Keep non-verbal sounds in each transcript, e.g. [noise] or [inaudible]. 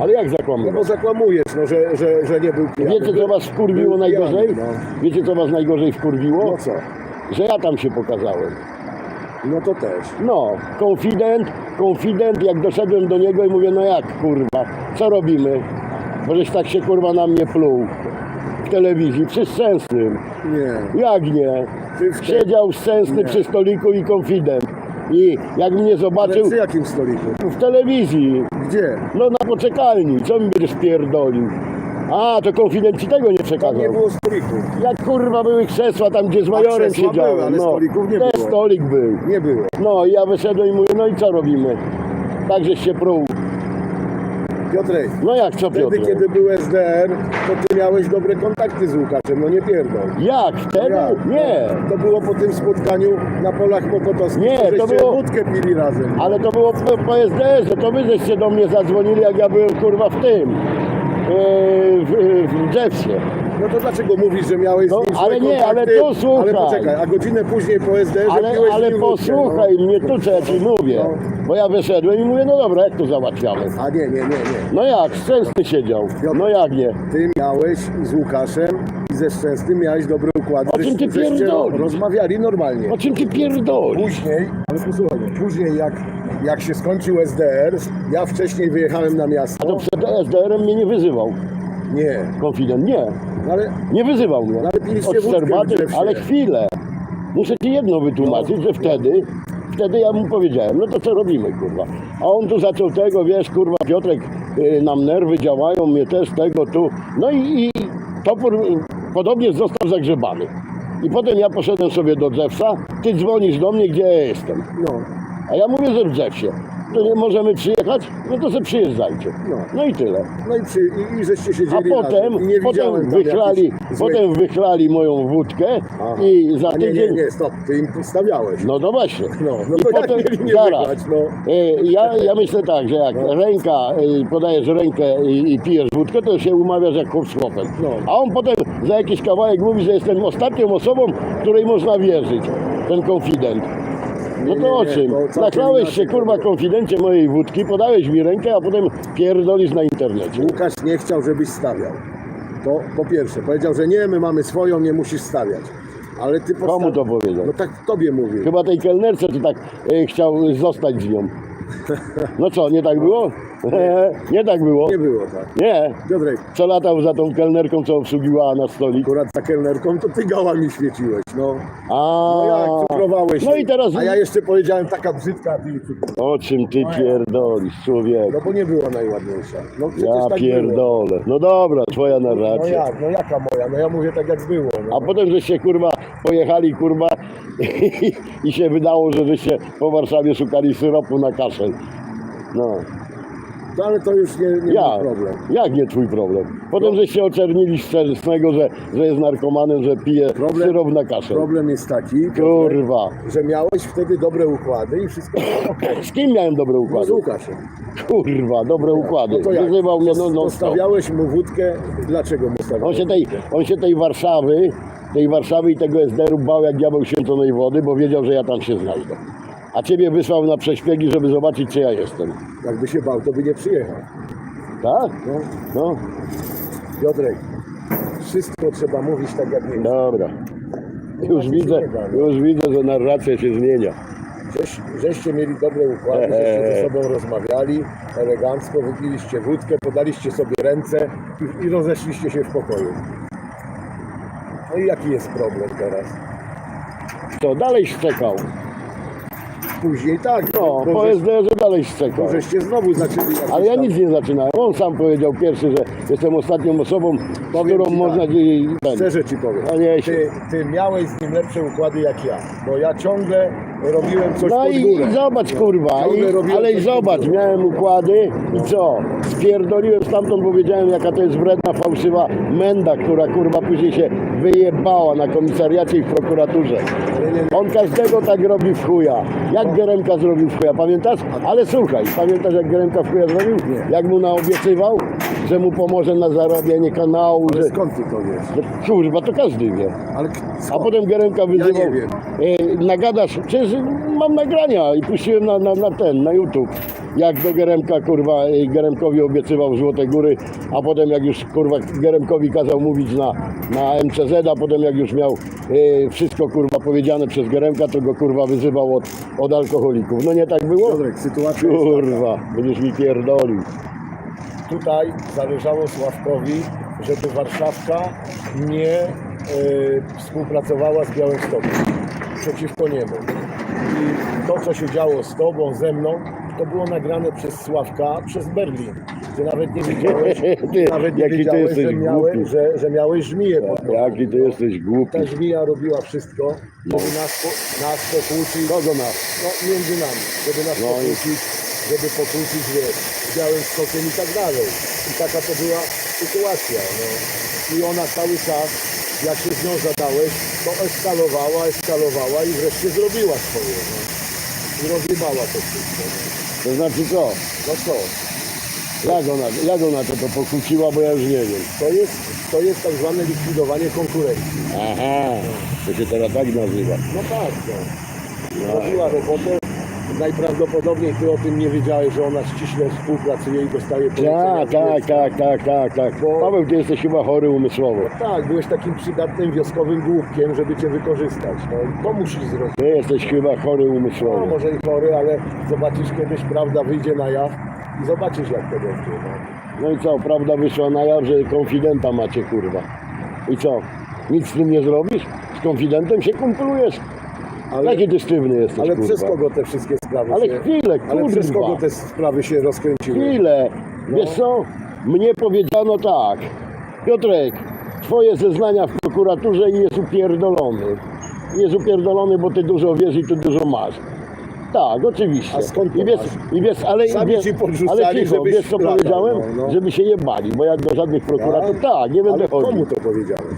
Ale jak No bo zakłamujesz, no, że, że, że nie był pijany. Wiecie co was wkurwiło Był najgorzej? pijany, Wiecie co was najgorzej wkurwiło? No. no co? Że ja tam się pokazałem. No to też. No, konfident, konfident, jak doszedłem do niego i mówię, no jak kurwa, co robimy? Bo żeś tak się kurwa na mnie pluł w telewizji, przy Szczęsnym. Nie. Jak nie? Ty w Siedział Szczęsny Nie. przy stoliku i konfident. I jak mnie Ale zobaczył przy jakim stoliku? w telewizji, Gdzie? no na poczekalni, co mi będziesz pierdolił? A, to konfident ci tego nie przekazał. nie było stoliku. Jak kurwa były krzesła tam, gdzie z majorem krzesła siedziałem. były, ale no, stolików nie Też było. stolik był. Nie było. No i ja wyszedłem i mówię, no i co robimy? Tak żeś się pruł. Piotrek, No jak co wtedy Piotr? kiedy był SDR, to ty miałeś dobre kontakty z Łukaszem, no nie pierdol. Jak? Wtedy? Jak? Nie. To było po tym spotkaniu na polach mokotowskich, Nie, to to żeście było- wódkę pili razem. Ale to było po, po SDS-ie, to wy żeście do mnie zadzwonili, jak ja byłem kurwa w tym. Yy, w, w Jeffsie. No to dlaczego mówisz, że miałeś No, z nim złe ale nie, kontakty? ale to słuchaj. Ale poczekaj, a godzinę później po SDR Ale, piłeś z ale nim wódkę, posłuchaj mnie tu, co ja ci mówię. No. Bo ja wyszedłem i mówię, no dobra, jak to załatwiamy? No. A nie, nie, nie, nie. No jak, Szczęsny siedział. No jak nie? Ty miałeś z Łukaszem i ze Szczęsnym miałeś dobre układy. O czym ty żeście- pierdolisz? Rozmawiali normalnie. O czym ty pierdolisz? Później, ale posłuchaj, później jak, jak się skończył SDR, ja wcześniej wyjechałem na A miasto. to przed SDR-em mnie nie wyzywał. Nie, Konfident, nie. No ale Nie wyzywał mnie. Ale piliście Od wódkę ale chwilę. Muszę ci jedno wytłumaczyć, że wtedy, wtedy ja mu powiedziałem, no to co robimy, kurwa. A on tu zaczął tego, wiesz, kurwa, Piotrek, y, nam nerwy działają, mnie też tego, tu. No i, i topór y, podobnie został zagrzebany. I potem ja poszedłem sobie do Jeffsa, ty dzwonisz do mnie, gdzie ja jestem. no, A ja mówię, że w Jeffsie. To nie możemy przyjechać? No to sobie przyjeżdżajcie. No. No i tyle. no i, przy, i, i żeście A siedzieli potem, razem. I nie potem, wychlali, potem wychlali moją wódkę Aha. i za A nie, nie, tydzień... nie, stop, ty im podstawiałeś. No to właśnie. [laughs] No, no I potem, nie zaraz, wygrać, no. y, ja, ja myślę tak, że jak ręka, y, podajesz rękę i, i pijesz wódkę, to się umawiasz jak chłop z chłopem. No. A on potem za jakiś kawałek mówi, że jestem ostatnią osobą, której można wierzyć. Ten konfident. No to o czym? Naklałeś się, kurwa, konfidencie mojej wódki, podałeś mi rękę, a potem pierdolisz na internecie. Łukasz nie chciał, żebyś stawiał. To po pierwsze, powiedział, że nie, my mamy swoją, nie musisz stawiać. Ale ty postaw... Komu to powiedział? No tak tobie mówię. Chyba tej kelnerce to tak e, chciał zostać z nią. No co, nie tak było? [laughs] nie tak było. Nie było tak. Nie. Piotrek, Co latał za tą kelnerką, co obsługiwała na stolik. akurat za kelnerką to ty gałami świeciłeś, no. A, No jak cukrowałeś. No i teraz A ja jeszcze powiedziałem taka brzydka, a ty jej cukrowałeś. o czym ty pierdolisz, człowiek? No bo nie była najładniejsza. No przecież Ja tak było. pierdolę. No dobra, twoja No narracja. jak, no jaka moja? No ja mówię tak jak było. No. A potem żeście kurwa pojechali kurwa [laughs] i, się wydało, że żeście po Warszawie szukali syropu na kaszel. No. No ale to już nie, nie Ja. problem. Jak nie twój problem? Potem żeście oczernili Szczęsnego, że, że jest narkomanem, że pije Problem- syrop na kaszel. Problem jest taki, Kurwa. że miałeś wtedy dobre układy i wszystko było [laughs] okej. Z kim miałem dobre No z układy? Łukaszem. Kurwa, dobre układy. No to jak? Wyzywał mnie, no, no, Postawiałeś mu wódkę, dlaczego mu on stawiałeś? się tej, on się tej Warszawy, tej Warszawy i tego SDR-u bał jak diabeł święconej wody, bo wiedział, że ja tam się znajdę. A ciebie wysłał na prześpiegi, żeby zobaczyć, czy ja jestem. Jakby się bał, to by nie przyjechał. Tak? No, No, Piotrek, wszystko trzeba mówić tak jak jest. dobra. Już widzę, już widzę, że narracja się zmienia. Żeś, żeście mieli dobre układy, [laughs] żeście ze sobą rozmawiali elegancko, wypiliście wódkę, podaliście sobie ręce i, i rozeszliście się w pokoju. No i jaki jest problem teraz? Co, dalej szczekał. Później tak, No, bo, po żeś, SDR-ze dalej szczekał. bo żeście znowu zaczęli jakieś Ale ja tam- nic nie zaczynałem. On sam powiedział pierwszy, że jestem ostatnią osobą, z Powiem którą ci można... tak. i- i- ten. Szczerze ci powiem, się. ty, ty miałeś z nim lepsze układy jak ja, bo ja ciągle robiłem coś No pod i, górę. i zobacz kurwa, Ciągle I, robiłem ale i coś pod zobacz, górę. miałem układy i co? Spierdoliłem stamtąd, bo wiedziałem jaka to jest wredna, fałszywa menda, która kurwa później się wyjebała na komisariacie i w prokuraturze. On każdego tak robi w chuja. Jak Geremka zrobił w chuja, pamiętasz? Ale słuchaj, pamiętasz jak Geremka w chuja zrobił? Jak mu naobiecywał, że mu pomoże na zarabianie kanału, Ale że... skąd ty to wiesz? że Kurwa, to każdy wie. Ale k- A skąd? potem Geremka wyzywał, nie wiem. e, nagadasz, przecież mam nagrania i puściłem na, na, na ten, na YouTube. Jak do Geremka, kurwa, y, Geremkowi obiecywał Złote Góry, a potem jak już, kurwa, Geremkowi kazał mówić na, na MCZ, a potem jak już miał y, wszystko, kurwa, powiedziane przez Geremka, to go, kurwa, wyzywał od, od alkoholików. No nie tak było? Piotrek, sytuacja jest Kurwa, będziesz mi pierdolił. Tutaj zależało Sławkowi, żeby Warszawka nie e, współpracowała z Białymstokiem przeciwko niemu. I to, co się działo z tobą, ze mną, to było nagrane przez Sławka, przez Berlin. Ty nawet nie wiedziałeś, [laughs] nawet nie jaki ty wiedziałeś jesteś że, miałeś, głupi. że, że miałeś żmiję pod nogą. Jaki ty jesteś głupi. Ta żmija robiła wszystko, żeby nas, po, nas pokłócić. Kogo nas? No, między nami, żeby nas No i- żeby pokłócić, wiesz, białym skokiem i tak dalej. I taka to była sytuacja, no. I ona cały czas, jak się z nią zadałeś, to eskalowała, eskalowała i wreszcie zrobiła swoje, no. I rozjebała to wszystko, no. To znaczy co? No co? Jak ona, jak ona to, to pokłóciła, bo ja już nie wiem. To jest, to jest tak zwane likwidowanie konkurencji. Aha, to się teraz tak nazywa. No tak, no. Robiła robotę. Najprawdopodobniej ty o tym nie wiedziałeś, że ona ściśle współpracuje i dostaje polecenia Tak, z tak, Niemcy. tak, tak, tak, tak. Bo- Paweł, ty jesteś chyba chory umysłowo. Tak, byłeś takim przydatnym wioskowym głupkiem, żeby cię wykorzystać. No i to musisz zrobić. Ty jesteś chyba chory No, umysłowo. może i chory, ale zobaczysz kiedyś, prawda wyjdzie na jaw i zobaczysz jak to będzie. No. No i co, prawda wyszła na jaw, że konfidenta macie, kurwa. I co? Nic z tym nie zrobisz? Z konfidentem się kumplujesz? Ale, Jaki ty sztywny jesteś, ale kurwa. przez kogo te wszystkie sprawy Ale się... chwilę, Ale przez kogo te sprawy się rozkręciły? Chwilę. No. Wiesz co? Mnie powiedziano tak. Piotrek, twoje zeznania w prokuraturze i jest upierdolony. Jest upierdolony, bo ty dużo wiesz i ty dużo masz. Tak, oczywiście. A skąd to I wiesz, i wiesz, ale, Sami wiesz, ci podrzucali, ale cicho, żebyś wiesz co powiedziałem? no, no. Żeby się jebali, bo jak do żadnych prokuratorów, tak, nie będę Ale chodził. komu to powiedziałeś?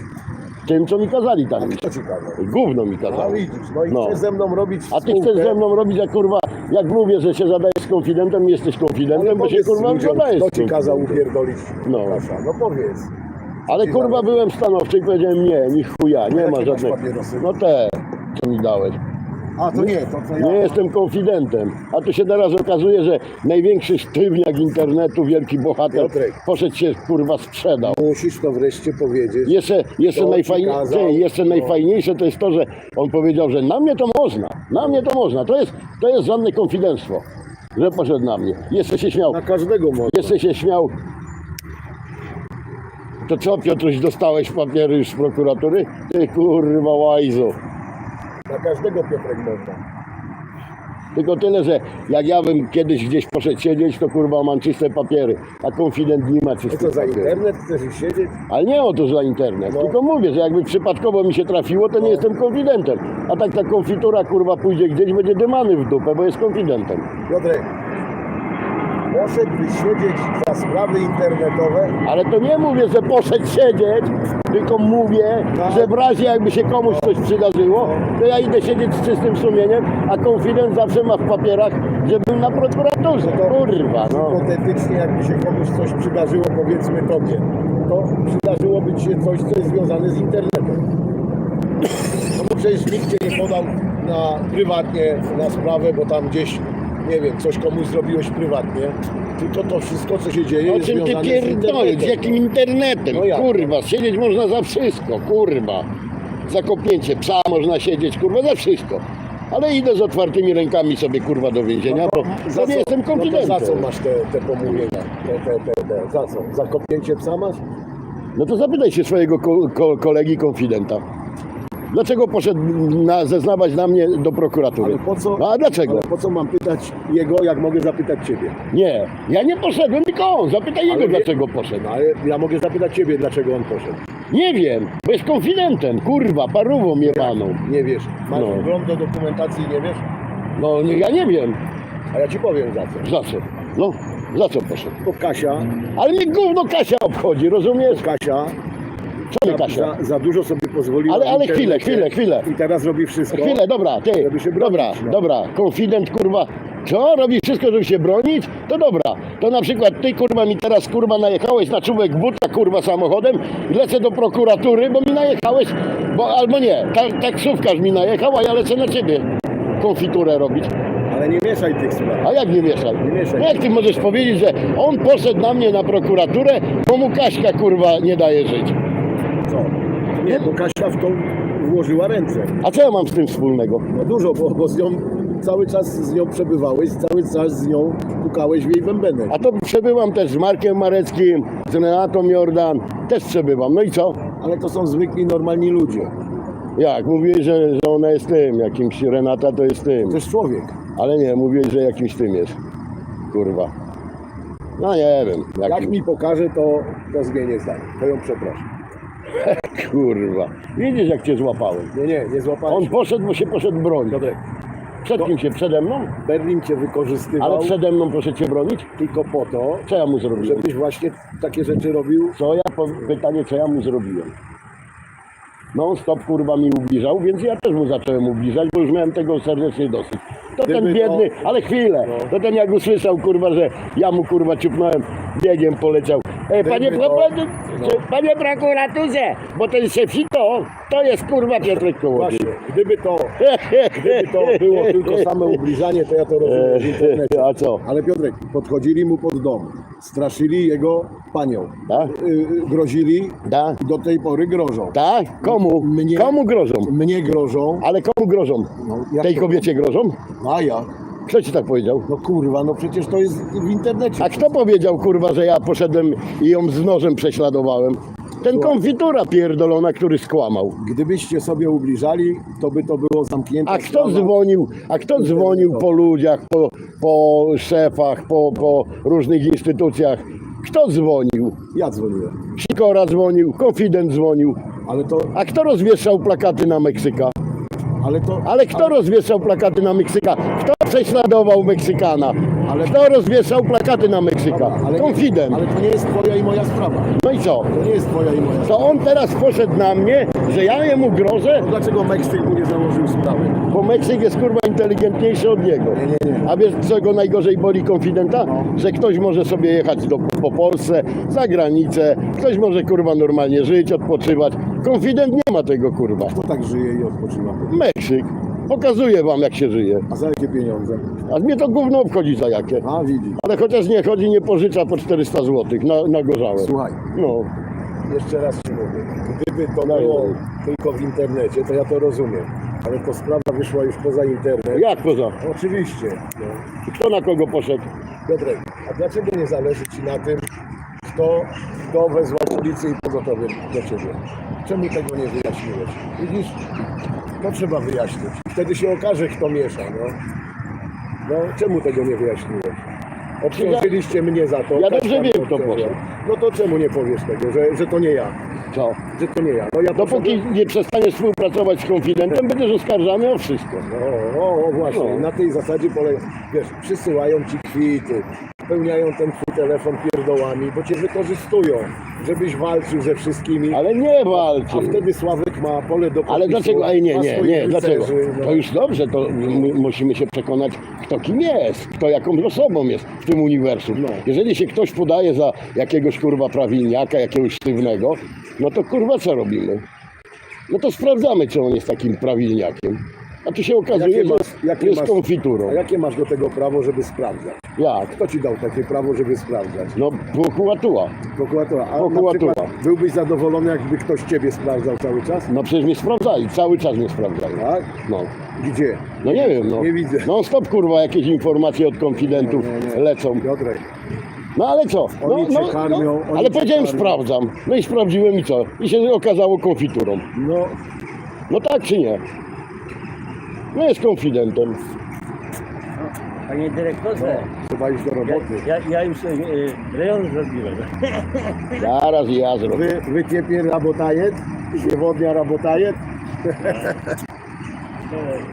Tym, co mi kazali tam kto ci kazał? Gówno mi A kazali. widzisz, no i No. chcesz ze mną robić A ty spółkę, chcesz ze mną robić, jak kurwa, jak mówię, że się zadajesz z konfidentem, jesteś konfidentem, bo się powiedz kurwa ludziom, zadajesz. Kto ci kazał upierdolić No. Łukasza? No powiedz. Ale kurwa byłem stanowczy i powiedziałem nie, ni chuja, nie Jakie ma masz żadnych. papierosy? No te, co mi dałeś. A to nie, to co ja... Nie jestem konfidentem. A tu się teraz okazuje, że największy sztywniak internetu, wielki bohater, Piotrek. poszedł się kurwa sprzedał. Musisz to wreszcie powiedzieć. Jeszcze, jeszcze, To najfajnie, ty, jeszcze no. najfajniejsze to jest to, że on powiedział, że na mnie to można, na mnie to można. To jest, to jest żadne konfidenctwo, że poszedł na mnie. Jeszcze się śmiał. Na każdego można. Jeszcze się śmiał. To co, Piotruś, dostałeś papiery już z prokuratury? Ty kurwa łajzo. Na każdego Piotrek można. Tylko tyle, że jak ja bym kiedyś gdzieś poszedł siedzieć, to kurwa mam czyste papiery, a konfident nie ma To czystych co, za papierów. internet chcesz iść siedzieć? Ale nie o to, że za internet. No. Tylko mówię, że jakby przypadkowo mi się trafiło, to nie jestem konfidentem. A tak ta konfitura kurwa pójdzie gdzieś, będzie dymany w dupę, bo jest konfidentem. Piotrek, poszedłbyś siedzieć za sprawy internetowe, Ale to nie mówię, że poszedł siedzieć, tylko mówię, Tak. że w razie jakby się komuś coś przydarzyło, to ja idę siedzieć z czystym sumieniem, a konfident zawsze ma w papierach, że był na prokuraturze. Kurwa, no. hipotetycznie jakby się komuś coś przydarzyło, powiedzmy tobie, to przydarzyłoby ci się coś, co jest związane z internetem. No bo przecież nikt cię nie podał na prywatnie na sprawę, bo tam gdzieś, nie wiem, coś komuś zrobiłeś prywatnie, tylko to wszystko, co się dzieje, O jest czym ty związane z pierdolisz? internetem. Z jakim internetem? No jak? Kurwa, siedzieć można za wszystko, kurwa. Za kopnięcie psa można siedzieć, kurwa, za wszystko. Ale idę z otwartymi rękami sobie, kurwa, do więzienia, bo Za to nie jestem no to konfidentem. za co masz te, te pomówienia? Te, te, te, te, za co? Za kopnięcie psa masz? No to zapytaj się swojego ko ko kolegi konfidenta. Dlaczego poszedł na, zeznawać na mnie do prokuratury? Ale po co? No, a dlaczego? Ale po co mam pytać jego, jak mogę zapytać ciebie? Nie, ja nie poszedłem, tylko on. Zapytaj jego, Ale wie- dlaczego poszedł. No ale ja mogę zapytać ciebie, dlaczego on poszedł. Nie wiem, bo jest konfidentem, kurwa, parówą jebaną. Nie wiesz. Masz No. wgląd do dokumentacji i nie wiesz? No nie- ja nie wiem, A ja ci powiem za co. za co. No, za co poszedł. Bo Kasia, Ale mnie gówno Kasia obchodzi, rozumiesz? Kasia, Co mnie Kasia? za, za dużo sobie pozwoliła. Ale- ale chwilę, chwilę, chwilę. I teraz robi wszystko. Chwilę, dobra, ty, Żeby się bronić, dobra, no. dobra, konfident, kurwa, co, robi wszystko, żeby się bronić? To dobra, to na przykład ty, kurwa, mi teraz, kurwa, najechałeś na czubek buta, kurwa, samochodem lecę do prokuratury, bo mi najechałeś, bo, albo nie, ta, taksówkarz mi najechał, a ja lecę na ciebie, konfiturę robić. Ale nie mieszaj tych spraw. A jak nie mieszaj? Nie mieszaj. No jak ty możesz powiedzieć, że on poszedł na mnie na prokuraturę, bo mu Kaśka kurwa nie daje żyć? Co? Nie, bo Kasia w to włożyła ręce. A co ja mam z tym wspólnego? No dużo, bo, bo z nią cały czas z nią przebywałeś, cały czas z nią pukałeś w jej bębenek. A to przebyłam też z Markiem Mareckim, z Renatą Jordan, też przebywam. No i co? Ale to są zwykli, normalni ludzie. Jak? Mówiłeś, że, że ona jest tym, jakimś Renata to jest tym. To jest człowiek. Ale nie, mówiłeś, że jakimś tym jest. Kurwa. No nie wiem. Jak Jakim, mi pokaże, to, to zmienię zdanie. To ją przepraszam. [laughs] Kurwa. Widzisz jak cię złapałem. Nie, nie, nie złapałeś. On poszedł, bo się poszedł bronić. Piotrek, Przed kim się? Przede mną? Berlin cię wykorzystywał Ale przede mną proszę cię bronić? tylko po to, Co ja mu zrobiłem? żebyś właśnie takie rzeczy robił. Co ja, po, pytanie, co ja mu zrobiłem? Non stop kurwa mi ubliżał, więc ja też mu zacząłem ubliżać, bo już miałem tego serdecznie dosyć. To ten Gdyby biedny, to- ale chwilę, No. to ten jak usłyszał kurwa, że ja mu kurwa ciupnąłem, biegiem poleciał. Panie, to- panie, no. panie prokuraturze, bo ten szefito, to jest kurwa Piotrek Kołodziej. Właśnie, gdyby to, gdyby to [laughs] było tylko same ubliżanie, to ja to rozumiem w internecie. A co? Ale Piotrek, podchodzili mu pod dom, straszyli jego panią, Tak? y, grozili, Da? do tej pory grożą. Tak? Komu? Mnie- Komu grożą? Mnie grożą, Ale komu grożą? No, jak Tej to- kobiecie grożą? a ja, Kto ci tak powiedział? no kurwa, no przecież to jest w internecie. A kto powiedział, kurwa, że ja poszedłem i ją z nożem prześladowałem? Ten konfitura pierdolona, który skłamał. Gdybyście sobie ubliżali, to by to było zamknięte. A kto dzwonił, a kto dzwonił po ludziach, po, po szefach, po, po różnych instytucjach? Kto dzwonił? Ja dzwoniłem, Sikora dzwonił, Konfident dzwonił. ale to, A kto rozwieszał plakaty na Meksyka? Ale to... Ale kto rozwieszał plakaty na Meksyka? Kto prześladował Meksykana? Ale- Kto rozwieszał plakaty na Meksyka? Ale, Konfident. ale to nie jest twoja i moja sprawa. No i co? To nie jest twoja i moja sprawa. To on teraz poszedł na mnie, że ja jemu grożę, To dlaczego Meksyk mu nie założył sprawy? bo Meksyk jest kurwa inteligentniejszy od niego. Nie, nie, nie. A wiesz co go najgorzej boli konfidenta? No. Że ktoś może sobie jechać do, po Polsce, za granicę, ktoś może kurwa normalnie żyć, odpoczywać. Konfident nie ma tego kurwa. Kto tak żyje i odpoczywa? Meksyk. Pokazuje wam jak się żyje. A za jakie pieniądze? A mnie to gówno obchodzi za jakie. A widzi. Ale chociaż nie chodzi, nie pożycza po 400 zł na, na gorzałe. Słuchaj, No, jeszcze raz ci mówię. Gdyby to i- było tylko w internecie, to ja to rozumiem. Ale to sprawa wyszła już poza internet. jak poza? Oczywiście. No. Kto na kogo poszedł? Piotrek, a dlaczego nie zależy Ci na tym, kto, kto wezwał policję i pogotowie do Ciebie? Czemu tego nie wyjaśniłeś? Widzisz, to trzeba wyjaśnić. Wtedy się okaże, kto miesza, no. No, czemu tego nie wyjaśniłeś? Obciążyliście mnie za to. Ja tak dobrze wiem, to kto obciąża. poszedł. No to czemu nie powiesz tego, że, że to nie ja? Co? Że to nie ja. No ja Dopóki poszedłem- nie przestaniesz współpracować z konfidentem, będziesz oskarżany o wszystko. No, o, o właśnie, No. na tej zasadzie polega. Wiesz, przysyłają ci kwity, pełniają ten twój telefon pierdołami, bo cię wykorzystują, żebyś walczył ze wszystkimi. Ale nie walczy. A wtedy Sławek ma pole do Ale podpisu, dlaczego? Ej, nie, ma nie, swoich nie, dlaczego? rycerzy, no. To już dobrze, to my musimy się przekonać, kto kim jest, kto jaką osobą jest w tym uniwersum. No. Jeżeli się ktoś podaje za jakiegoś kurwa prawilniaka, jakiegoś sztywnego, no to kurwa co robimy? No to sprawdzamy, czy on jest takim prawilniakiem. A tu się okazuje, Jakie że masz- jakie jest masz- konfiturą. A jakie masz do tego prawo, żeby sprawdzać? Jak? Kto ci dał takie prawo, żeby sprawdzać? No prokuratura. Prokuratura. A Prokuratura. na przykład byłbyś zadowolony, jakby ktoś ciebie sprawdzał cały czas? No przecież mnie sprawdzali, cały czas mnie sprawdzają. Tak? No. Gdzie? No nie wiem, no. Nie widzę. No stop kurwa, jakieś informacje od konfidentów Nie, nie. lecą. Piotrek, No ale co? No, Oni cię no, karmią, no, oni ale cię powiedziałem karmią. sprawdzam. No i sprawdziłem i co? I się okazało konfiturą. no No tak czy nie? No jest konfidentem. Panie dyrektorze, no, Trzeba iść do roboty. ja, ja już y, rejon zrobiłem. [laughs] Zaraz i ja zrobię. Wy, wykiepie rabotajet, siewodnia rabotajet. To- no. [laughs]